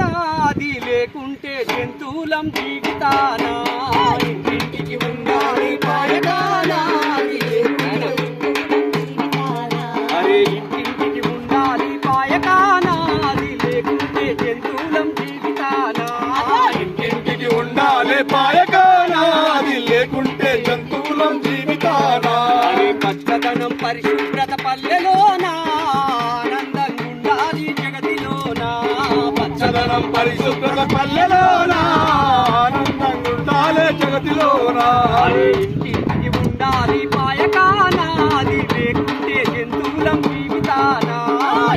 అది లేకుంటే జంతువులం జీవితానా? ఇంటింటికి ఉండాలి అరే ఇంటింటికి ఉండాలి లేకుంటే జంతువులం జీవితానా? ఇంటింటికి ఉండాలి లేకుంటే జంతువులం జీవితానా? పచ్చదనం పరిశుభ్రత పల్లెలోనా? చదనం పరిశుభ్రత పల్లెలోనా? ఆనందంగా ఉండాలి జగతిలోనా? అరే ఇంటింటికి ఉండాలి పాయకానా? అది లేకుంటే జంతువులం జీవితానా?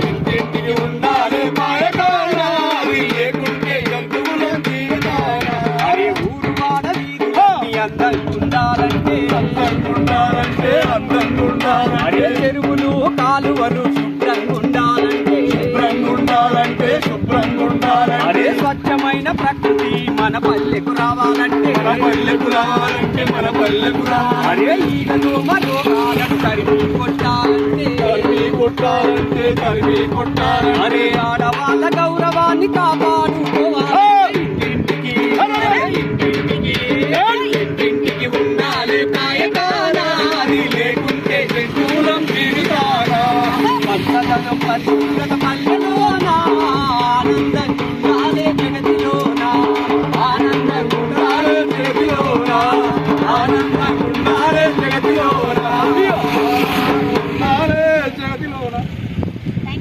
ఇంటింటికి ఉండాలి పాయకానా? అది లేకుంటే జంతువులం జీవితానా? అరే ఊరు వాడ అందంగా ఉండాలంటే అందంగా ఉండాలంటే అరే ఉండాలంటే చెరువులు కాలువలు శుభ్రంగా ఉండాలంటే శుభ్రంగా ఉండాలంటే శుభ్రంగా స్వచ్ఛమైన ప్రకృతి మన పల్లెకు రావాలంటే. మన పల్లెకు రావాలంటే మన పల్లెకు రావాలంటే అరే ఈగలు మరోగాలను తరిమి కొట్టాలంటే. తరిమి కొట్టాలంటే తరిమి కొట్టాలంటే. అరే ఆడవాళ్ళ గౌరవాన్ని కాపాడుకోవాలి. ఇంటింటికి అరే! ఇంటింటికి ఇంటింటికి ఉండాలి కాయకానా అది లేకుంటే పచ్చదనం పరిశుభ్రత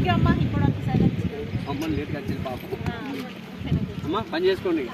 థ్యాంక్ యూ అమ్మా ఇప్పుడు ఒకసారి అమ్మ లేట్గా వచ్చింది పాపం. అమ్మ పని చేసుకోండి?